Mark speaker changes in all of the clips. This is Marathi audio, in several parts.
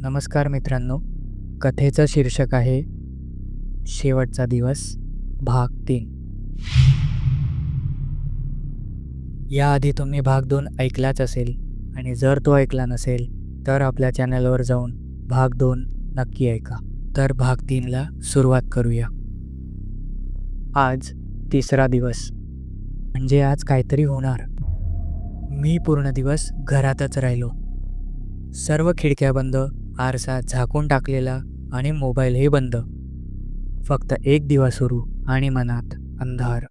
Speaker 1: नमस्कार मित्रांनो. कथेचं शीर्षक आहे शेवटचा दिवस भाग तीन. याआधी तुम्ही भाग दोन ऐकलाच असेल आणि जर तो ऐकला नसेल तर आपल्या चॅनलवर जाऊन भाग दोन नक्की ऐका. तर भाग तीनला सुरुवात करूया. आज तिसरा दिवस. म्हणजे आज काहीतरी होणार. मी पूर्ण दिवस घरातच राहिलो. सर्व खिडक्या बंद आरसा झाकून टाकलेला आणि मोबाईलही बंद. फक्त एक दिवा सुरू आणि मनात अंधार.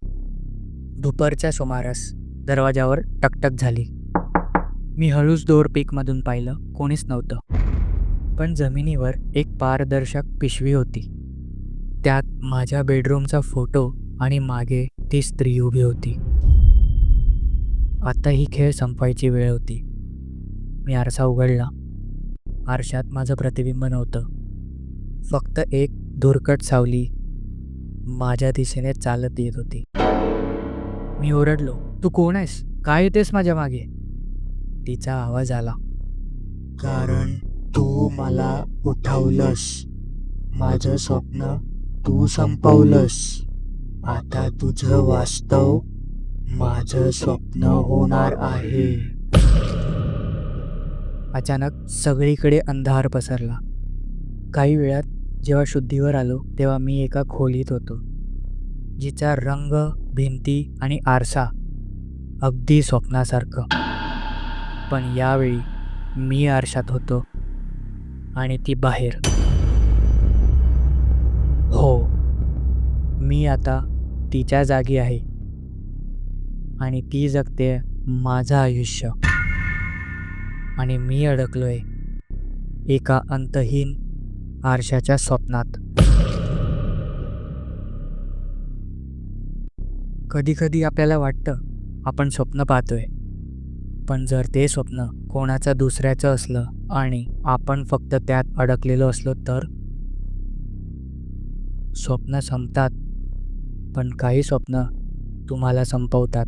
Speaker 1: दुपारच्या सुमारास दरवाजावर टकटक झाली. मी हळूच दोर पीकमधून पाहिलं कोणीच नव्हतं. पण जमिनीवर एक पारदर्शक पिशवी होती. त्यात माझ्या बेडरूमचा फोटो आणि मागे ती स्त्री उभी होती. आता ही खेळ संपायची वेळ होती. मी आरसा उघडला. आरशात माझं प्रतिबिंब नव्हतं. फक्त एक धुरकट सावली माझ्या दिशेने चालत येत होती. मी ओरडलो तू कोण आहेस? काय येतेस माझ्या मागे? तिचा आवाज आला. कारण तू मला उठवलंस. माझं स्वप्न तू संपवलंस. आता तुझं वास्तव माझं स्वप्न होणार आहे. अचानक सगळीकडे अंधार पसरला. काही वेळात जेव्हा शुद्धीवर आलो तेव्हा मी एका खोलीत होतो जिचा रंग भिंती आणि आरसा अगदी स्वप्नासारखं. पण यावेळी मी आरशात होतो आणि ती बाहेर. हो मी आता तिच्या जागी आहे आणि ती जगते माझं आयुष्य. आणि मी अडकलोय एका अंतहीन आरशाच्या स्वप्नात. कधी कधी आपल्याला वाटतं आपण स्वप्न पाहतोय. पण जर ते स्वप्न कोणाचं दुसऱ्याचं असलं आणि आपण फक्त त्यात अडकलेलो असलो तर? स्वप्न संपतात पण काही स्वप्न तुम्हाला संपवतात.